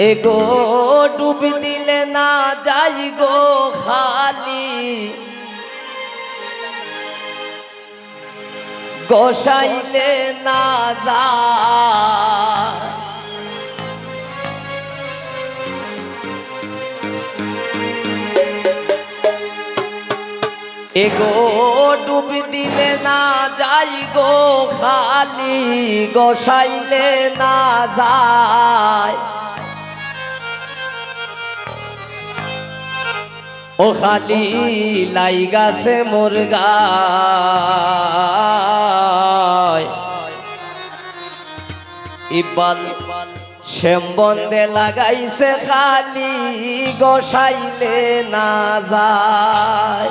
এগো ডুব দিলে না যাই গো খালি। গোসাইলে না যা এগো ডুব দিলে না যাই গো খালি। গোসাইলে না যায়। ও খালি লাই গাছে মুরগা শ্যামবন্দে লাগাইছে খালি গোসাইলে না যায়।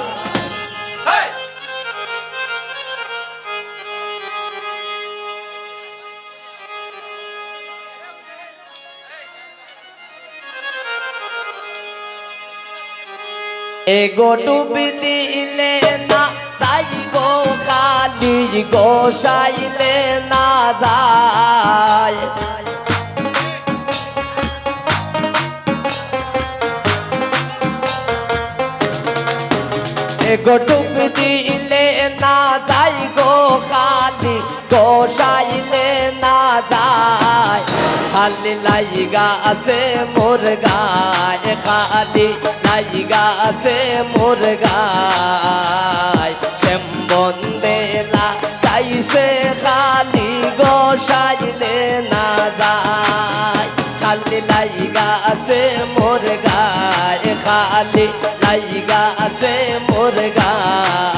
এগো ডুবি দিলে না যাই গো খালি গোসাইলে না যায়। এগো ডুবি দিলে না যাই গো খালি গোসাইলে না যায়। খালি লাইগা আছে মোর গায় খালি লাইগা আছে মোর গায় শ্যামবন্দে লাগাইছে খালি গোসাইলে না যায় খালি লাইগা আছে মোর গায় খালি লাইগা আছে মোর গায়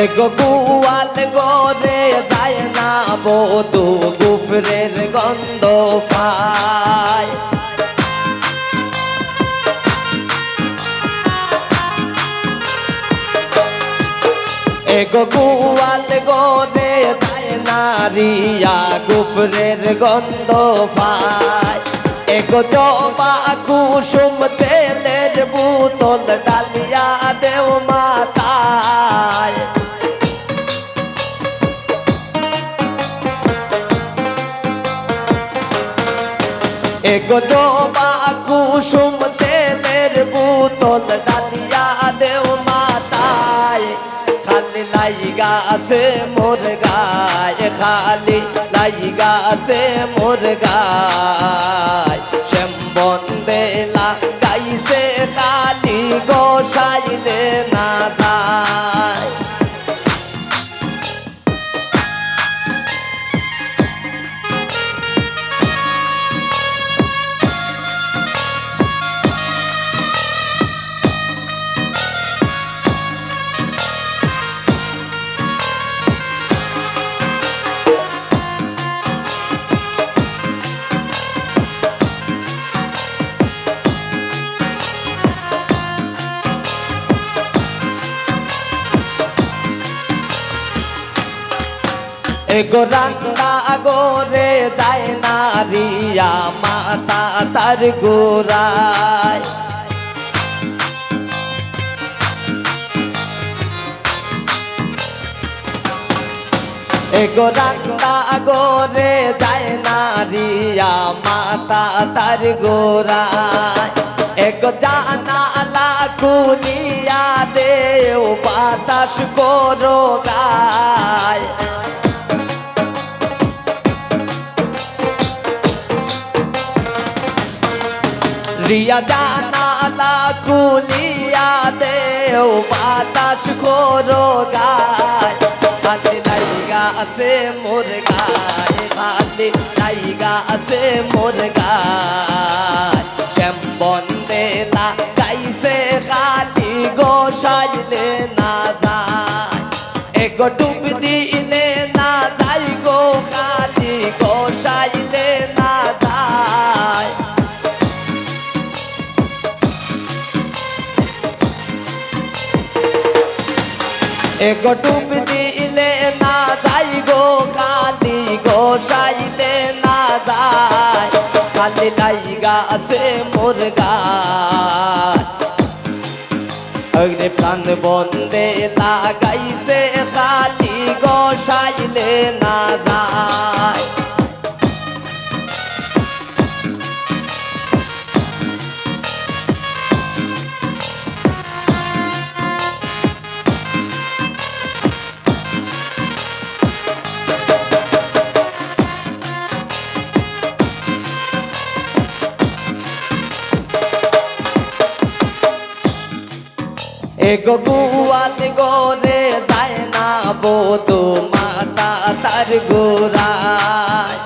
এগো গুয়াল গোরে যায় না বধু গুফরের গন্ধ পায় এগো গুয়াল গোরে যায় না রিয়া গুফরের গন্ধ পায় এগো জবা কুসুম তেলের বোতল ডালিয়া দেও মাতায় এগো বা কুসুম তেলের বোতল ডালিয়া দেও মাতায় খালি লাইগা আছে মোর গায় খালি লাইগা আছে মোর গায় এগো রান্না গোরে যায় না রিয়া মাতা তার গোরায় এগো রান্না গোরে যায় না রিয়া মাতা তার গোরায় এগো জানা লাগুলিয়া দেও বাতাস করো গায়। রিয়া জানালা কুলিয়া দেও বাতাস খোরো গায়। খালি লাইগা আছে মোর গায় খালি লাইগা আছে মোর গায়। শ্যাম বন্দে লাগাইছে খালি গোসাইলে না যায়। এগো ডুব দিলে এগো ডুব দিলে না যাই গো খালি গোসাইলে না যাই কালি লাইগা আছে মোর অগ্নি প্রাণ বন্দে লাগাইছে খালি গোসাইলে না যায় এগো গুয়াল গোরে যায় না বোধ মাতা তার গোরায়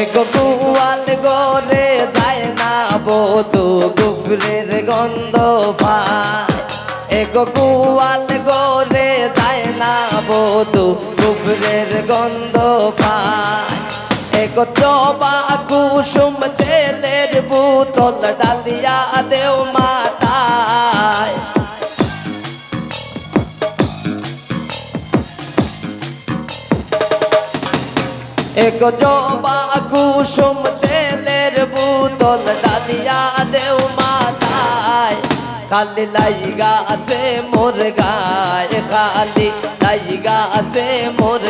এগো গুয়াল গোরে যায় না বোধ গুফরের গন্ধ পায় এগো গুয়াল গোরে যায় না বোধ গুফরের গন্ধ পায় এগো চবা কুসুম তেলের বোতল ডালিয়া দেও মাতায় এক জবা কুসুম তেলের বোতল ডালিয়া দেও মাথায় খালি লাইগা আছে মোর গায় খালি লাইগা আছে মোর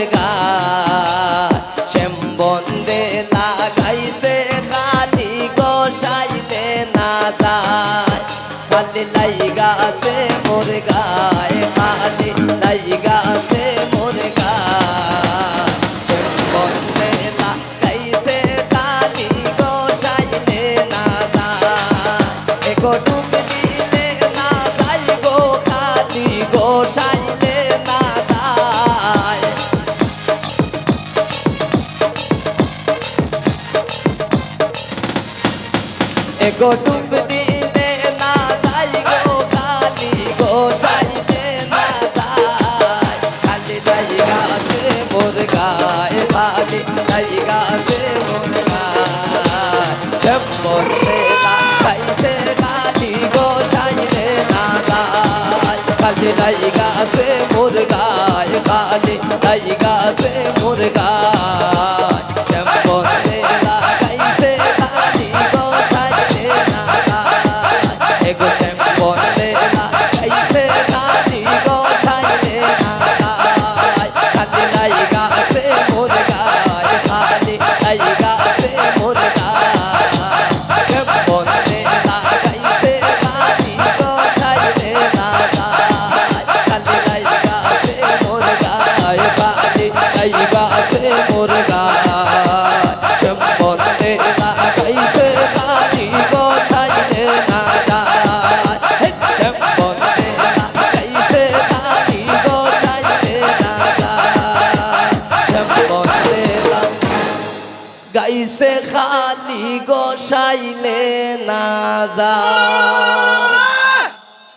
এগো ডুব দিলে না যাই গো খালি গোসাইলে না যায় খালি লাইগা আছে মোর গায়ে খালি লাইগা আছে মোর গায়ে গোসাইলে না যায় খালি মোর গায়ে যায়